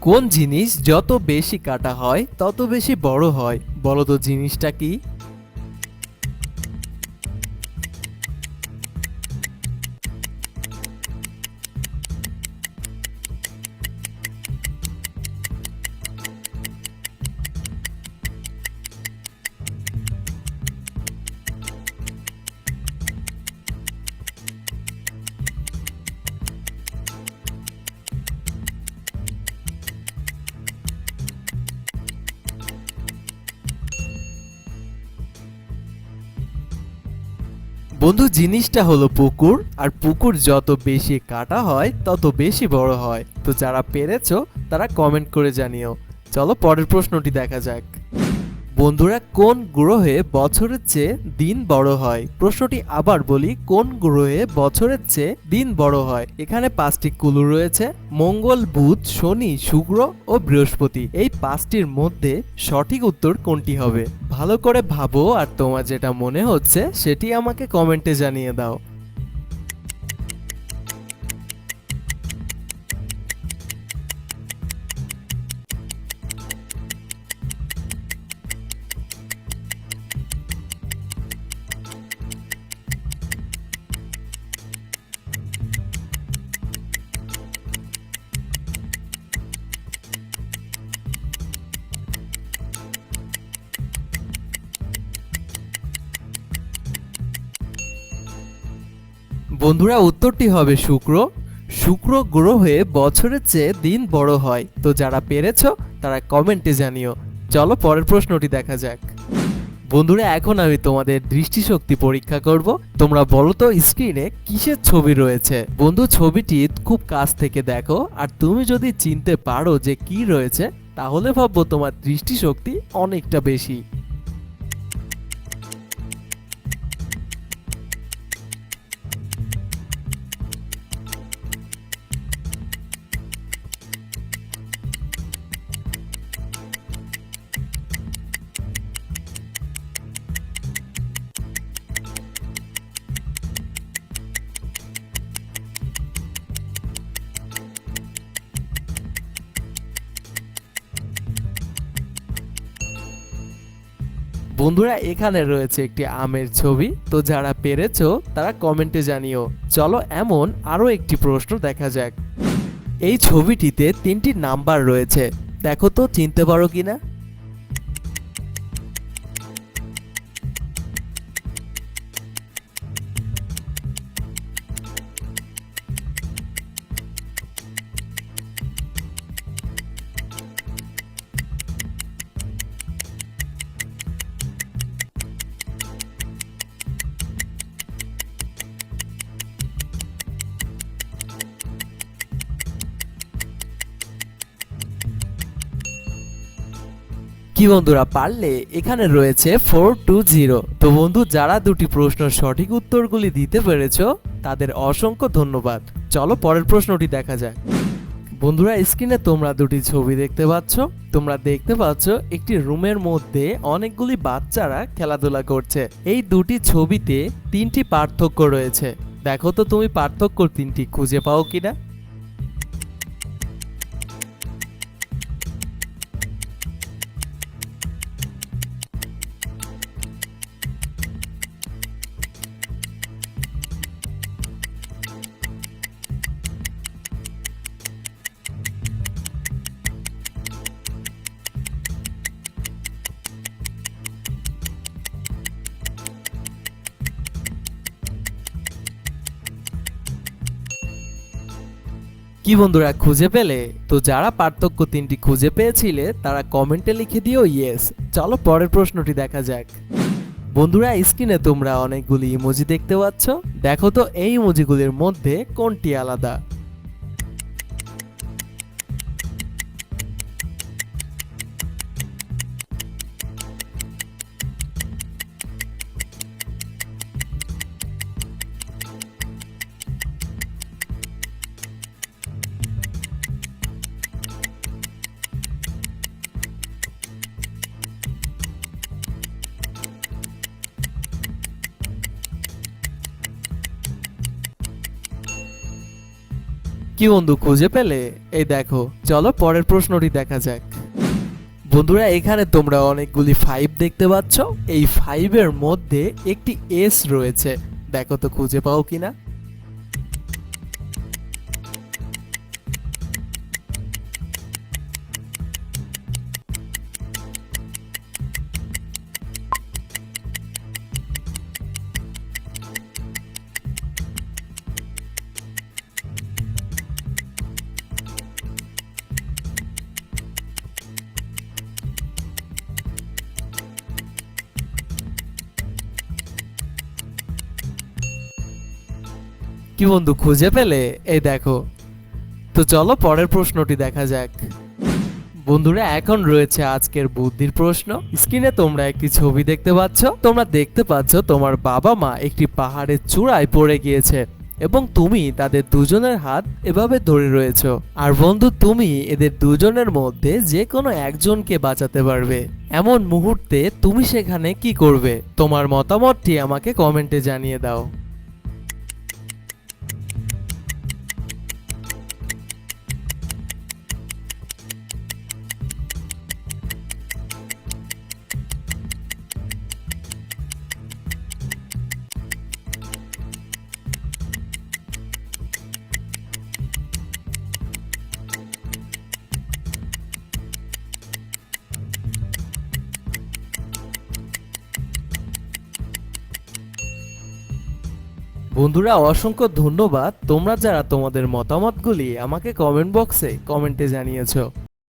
কোন জিনিস যত বেশি কাটা হয় তত বেশি বড় হয়? বলো তো জিনিসটা কি? বন্ধু, জিনিসটা হলো পুকুর, আর পুকুর যত বেশি কাটা হয়, তত বেশি বড় হয়। তো যারা পেরেছ, তারা কমেন্ট করে জানিও। চলো পরের প্রশ্নটি দেখা যাক। বন্ধুরা, কোন গ্রহে বছরের চেয়ে দিন বড় হয়? প্রশ্নটি আবার বলি, কোন গ্রহে বছরের চেয়ে দিন বড় হয়? এখানে পাঁচটি কুলু রয়েছে, মঙ্গল, বুধ, শনি, শুক্র ও বৃহস্পতি। এই পাঁচটির মধ্যে সঠিক উত্তর কোনটি হবে? ভালো করে ভাবো, আর তোমার যেটা মনে হচ্ছে, সেটি আমাকে কমেন্টে জানিয়ে দাও। বন্ধুরা, উত্তরটি হবে শুক্র। শুক্র গ্রহে বছরের চেয়ে দিন বড় হয়। তো যারা পেরেছ, তারা কমেন্টে জানিও। চলো পরের প্রশ্নটি দেখা যাক। বন্ধুরা, এখন আমি তোমাদের দৃষ্টিশক্তি পরীক্ষা করব। তোমরা বলো তো, স্ক্রিনে কিসের ছবি রয়েছে? বন্ধু, ছবিটি খুব কাছ থেকে দেখো। আর তুমি যদি চিনতে পারো যে কি রয়েছে, তাহলে ভাববো তোমার দৃষ্টিশক্তি অনেকটা বেশি। বন্ধুরা, এখানে রয়েছে একটি আমের ছবি। তো যারা পেরেছ, তারা কমেন্টে জানিও। চলো, এমন আরও একটি প্রশ্ন দেখা যাক। এই ছবিটিতে তিনটি নাম্বার রয়েছে। দেখো তো, চিনতে পারো কিনা? কি বন্ধুরা, পারলে এখানে রয়েছে ফোর টু জিরো তো বন্ধু, যারা দুটি প্রশ্ন সঠিক উত্তরগুলি দিতে পেরেছ, তাদের অসংখ্য ধন্যবাদ। চলো পরের প্রশ্নটি দেখা যাক। বন্ধুরা স্ক্রিনে তোমরা দুটি ছবি দেখতে পাচ্ছ। তোমরা দেখতে পাচ্ছ, একটি রুমের মধ্যে অনেকগুলি বাচ্চারা খেলাধুলা করছে। এই দুটি ছবিতে তিনটি পার্থক্য রয়েছে। দেখো তো তুমি পার্থক্য তিনটি খুঁজে পাও কিনা। কি বন্ধুরা, খুঁজে পেলে? তো যারা পার্থক্য তিনটি খুঁজে পেয়েছিলে, তারা কমেন্টে লিখে দিও ইয়েস চলো পরের প্রশ্নটি দেখা যাক। বন্ধুরা, স্ক্রিনে তোমরা অনেকগুলি ইমোজি দেখতে পাচ্ছ। দেখো তো, এই ইমোজিগুলির মধ্যে কোনটি আলাদা? কি বন্ধু খুঁজে পেলে? এই দেখো, চলো পরের প্রশ্নটি দেখা যাক। বন্ধুরা, এখানে তোমরা অনেকগুলি ফাইভ দেখতে পাচ্ছ। এই ফাইভের মধ্যে একটি এস রয়েছে। দেখো তো খুঁজে পাও কিনা। কি বন্ধু, খুঁজে পেলে? এই দেখো। তো চলো পরের প্রশ্নটি দেখা যাক। বন্ধুরা, এখন রয়েছে আজকের বুদ্ধির প্রশ্ন। স্ক্রিনে তোমরা একটি ছবি দেখতে পাচ্ছ। তোমরা দেখতে পাচ্ছ তোমার বাবা মা একটি পাহাড়ের চূড়ায় পড়ে গিয়েছে এবং তুমি তাদের দুজনের হাত এভাবে ধরে রয়েছো। আর বন্ধু, তুমি এদের দুজনের মধ্যে যে কোনো একজনকে বাঁচাতে পারবে। এমন মুহূর্তে তুমি সেখানে কি করবে? তোমার মতামতটি আমাকে কমেন্টে জানিয়ে দাও। বন্ধুরা অসংখ্য ধন্যবাদ। তোমরা যারা তোমাদের মতামতগুলি আমাকে কমেন্ট বক্সে কমেন্টে জানিয়েছো।